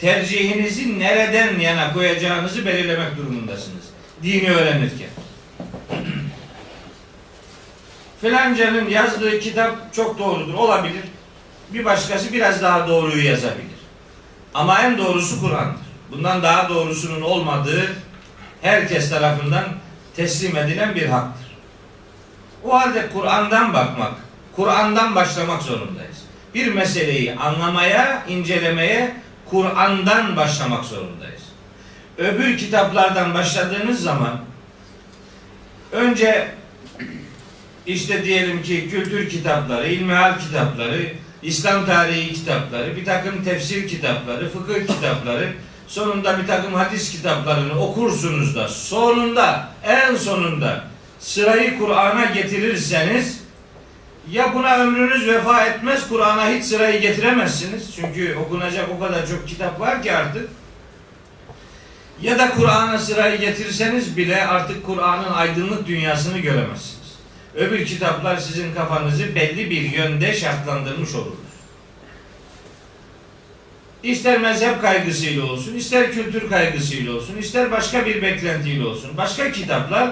tercihinizi nereden yana koyacağınızı belirlemek durumundasınız. Dini öğrenirken. Filancanın yazdığı kitap çok doğrudur. Olabilir. Bir başkası biraz daha doğruyu yazabilir. Ama en doğrusu Kur'an'dır. Bundan daha doğrusunun olmadığı herkes tarafından teslim edilen bir haktır. O halde Kur'an'dan bakmak, Kur'an'dan başlamak zorundayız. Bir meseleyi anlamaya, incelemeye Kur'an'dan başlamak zorundayız. Öbür kitaplardan başladığınız zaman önce işte diyelim ki kültür kitapları, ilmihal kitapları, İslam tarihi kitapları, bir takım tefsir kitapları, fıkıh kitapları, sonunda bir takım hadis kitaplarını okursunuz da sonunda, en sonunda sırayı Kur'an'a getirirseniz ya buna ömrünüz vefa etmez, Kur'an'a hiç sırayı getiremezsiniz. Çünkü okunacak o kadar çok kitap var ki artık. Ya da Kur'an'a sırayı getirseniz bile artık Kur'an'ın aydınlık dünyasını göremezsiniz. Öbür kitaplar sizin kafanızı belli bir yönde şartlandırmış olurlar. İster mezhep kaygısıyla olsun, ister kültür kaygısıyla olsun, ister başka bir beklentiyle olsun. Başka kitaplar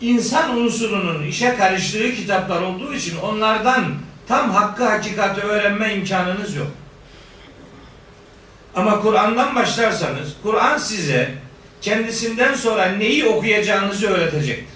insan unsurunun işe karıştığı kitaplar olduğu için onlardan tam hakkı hakikati öğrenme imkanınız yok. Ama Kur'an'dan başlarsanız Kur'an size kendisinden sonra neyi okuyacağınızı öğretecektir.